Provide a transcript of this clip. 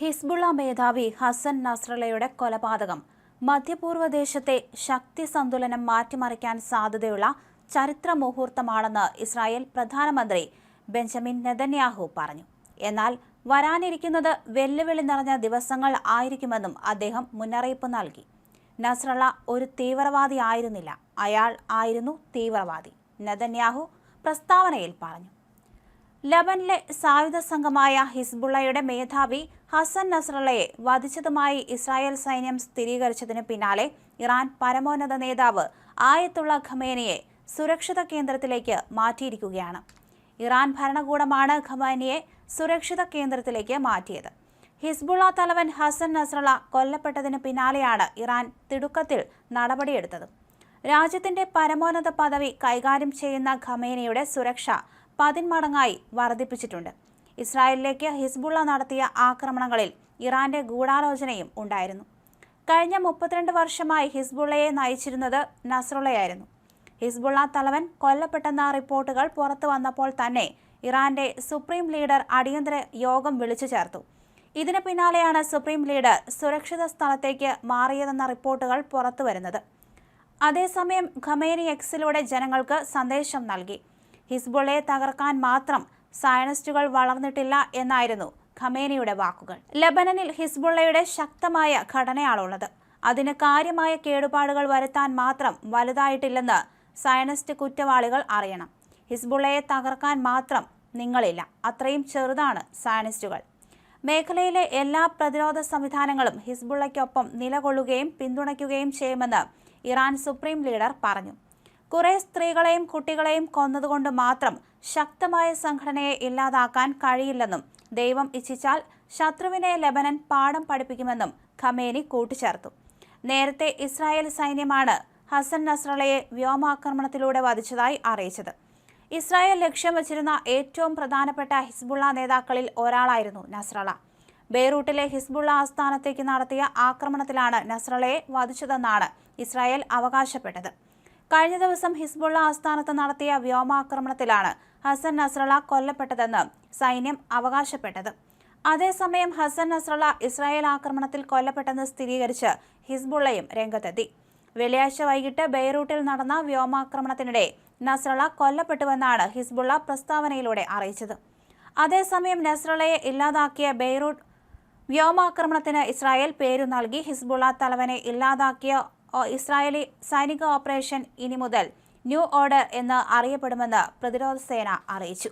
Hezbollah മേധാവി ഹസൻ നസ്രലയുടെ കൊലപാതകം. മധ്യപൂർവദേശത്തെ ശക്തി സന്തുലനം മാറ്റിമറിക്കാൻ സാധ്യതയുള്ള ചരിത്ര മുഹൂർത്തമാണെന്ന് ഇസ്രായേൽ പ്രധാനമന്ത്രി ബെഞ്ചമിൻ നെതന്യാഹു പറഞ്ഞു. എന്നാൽ വരാനിരിക്കുന്നത് വെല്ലുവിളി നിറഞ്ഞ ദിവസങ്ങൾ ആയിരിക്കുമെന്നും അദ്ദേഹം മുന്നറിയിപ്പ് നൽകി. നസ്രള ഒരു തീവ്രവാദി ആയിരുന്നില്ല. അയാൾ ആയിരുന്നു തീവ്രവാദി നെതന്യാഹു പ്രസ്താവനയിൽ പറഞ്ഞു. ലബനിലെ സായുധ സംഘമായ ഹിസ്ബുള്ളയുടെ മേധാവി ഹസൻ നസ്രള്ളയെ വധിച്ചതുമായി ഇസ്രായേൽ സൈന്യം സ്ഥിരീകരിച്ചതിന് പിന്നാലെ ഇറാൻ പരമോന്നത നേതാവ് ആയത്തുള്ള ഖമേനിയെ സുരക്ഷിത കേന്ദ്രത്തിലേക്ക് മാറ്റിയിരിക്കുകയാണ്. ഇറാൻ ഭരണകൂടമാണ് ഖമേനിയെ സുരക്ഷിത കേന്ദ്രത്തിലേക്ക് മാറ്റിയത്. ഹിസ്ബുള്ള തലവൻ ഹസൻ നസ്രള്ള കൊല്ലപ്പെട്ടതിന് പിന്നാലെയാണ് ഇറാൻ തിടുക്കത്തിൽ നടപടിയെടുത്തത്. രാജ്യത്തിന്റെ പരമോന്നത പദവി കൈകാര്യം ചെയ്യുന്ന ഖമേനിയുടെ സുരക്ഷ പതിന്മടങ്ങായി വർദ്ധിപ്പിച്ചിട്ടുണ്ട്. ഇസ്രായേലിലേക്ക് ഹിസ്ബുള്ള നടത്തിയ ആക്രമണങ്ങളിൽ ഇറാന്റെ ഗൂഢാലോചനയും ഉണ്ടായിരുന്നു. കഴിഞ്ഞ മുപ്പത്തിരണ്ട് വർഷമായി ഹിസ്ബുള്ളയെ നയിച്ചിരുന്നത് നസ്രുള്ളയായിരുന്നു. ഹിസ്ബുള്ള തലവൻ കൊല്ലപ്പെട്ടെന്ന റിപ്പോർട്ടുകൾ പുറത്തു വന്നപ്പോൾ തന്നെ ഇറാന്റെ സുപ്രീം ലീഡർ അടിയന്തര യോഗം വിളിച്ചു ചേർത്തു. ഇതിന് പിന്നാലെയാണ് സുപ്രീം ലീഡർ സുരക്ഷിത സ്ഥലത്തേക്ക് മാറിയതെന്ന റിപ്പോർട്ടുകൾ പുറത്തു വരുന്നത്. അതേസമയം ഖമേനി എക്സിലൂടെ ജനങ്ങൾക്ക് സന്ദേശം നൽകി. ഹിസ്ബുള്ളയെ തകർക്കാൻ മാത്രം സയനിസ്റ്റുകൾ വളർന്നിട്ടില്ല എന്നായിരുന്നു ഖമേനിയുടെ വാക്കുകൾ. ലബനനിൽ ഹിസ്ബുള്ളയുടെ ശക്തമായ ഘടനയാണുള്ളത്. അതിന് കാര്യമായ കേടുപാടുകൾ വരുത്താൻ മാത്രം വലുതായിട്ടില്ലെന്ന് സയനിസ്റ്റ് കുറ്റവാളികൾ അറിയണം. ഹിസ്ബുള്ളയെ തകർക്കാൻ മാത്രം നിങ്ങളില്ല അത്രയും ചെറുതാണ് സയനിസ്റ്റുകൾ. മേഖലയിലെ എല്ലാ പ്രതിരോധ സംവിധാനങ്ങളും ഹിസ്ബുള്ളയ്ക്കൊപ്പം നിലകൊള്ളുകയും പിന്തുണയ്ക്കുകയും ചെയ്യുമെന്ന് ഇറാൻ സുപ്രീം ലീഡർ പറഞ്ഞു. കുറെ സ്ത്രീകളെയും കുട്ടികളെയും കൊന്നതുകൊണ്ട് മാത്രം ശക്തമായ സംഘടനയെ ഇല്ലാതാക്കാൻ കഴിയില്ലെന്നും ദൈവം ഇച്ഛിച്ചാൽ ശത്രുവിനെ ലബനൻ പാഠം പഠിപ്പിക്കുമെന്നും ഖമേനി കൂട്ടിച്ചേർത്തു. നേരത്തെ ഇസ്രായേൽ സൈന്യമാണ് ഹസൻ നസ്രളയെ വ്യോമാക്രമണത്തിലൂടെ വധിച്ചതായി അറിയിച്ചത്. ഇസ്രായേൽ ലക്ഷ്യം വച്ചിരുന്ന ഏറ്റവും പ്രധാനപ്പെട്ട ഹിസ്ബുള്ള നേതാക്കളിൽ ഒരാളായിരുന്നു നസ്രള. ബെയ്റൂട്ടിലെ ഹിസ്ബുള്ള ആസ്ഥാനത്തേക്ക് നടത്തിയ ആക്രമണത്തിലാണ് നസ്രളയെ വധിച്ചതെന്നാണ് ഇസ്രായേൽ അവകാശപ്പെട്ടത്. കഴിഞ്ഞ ദിവസം ഹിസ്ബുള്ള ആസ്ഥാനത്ത് നടത്തിയ വ്യോമാക്രമണത്തിലാണ് ഹസൻ നസ്രള കൊല്ലപ്പെട്ടതെന്ന് സൈന്യം അവകാശപ്പെട്ടത്. അതേസമയം ഹസൻ നസ്രള ഇസ്രായേൽ ആക്രമണത്തിൽ കൊല്ലപ്പെട്ടെന്ന് സ്ഥിരീകരിച്ച് ഹിസ്ബുള്ളയും രംഗത്തെത്തി. വെള്ളിയാഴ്ച വൈകിട്ട് ബെയ്റൂട്ടിൽ നടന്ന വ്യോമാക്രമണത്തിനിടെ നസ്രള കൊല്ലപ്പെട്ടുവെന്നാണ് ഹിസ്ബുള്ള പ്രസ്താവനയിലൂടെ അറിയിച്ചത്. അതേസമയം നസ്രളയെ ഇല്ലാതാക്കിയ ബെയ്റൂട്ട് വ്യോമാക്രമണത്തിന് ഇസ്രായേൽ പേരു നൽകി ഹിസ്ബുള്ള തലവനെ ഇല്ലാതാക്കിയ ഇസ്രായേലി സൈനിക ഓപ്പറേഷൻ ഇനി മുതൽ ന്യൂ ഓർഡർ എന്ന് അറിയപ്പെടുമെന്ന് പ്രതിരോധ സേന അറിയിച്ചു.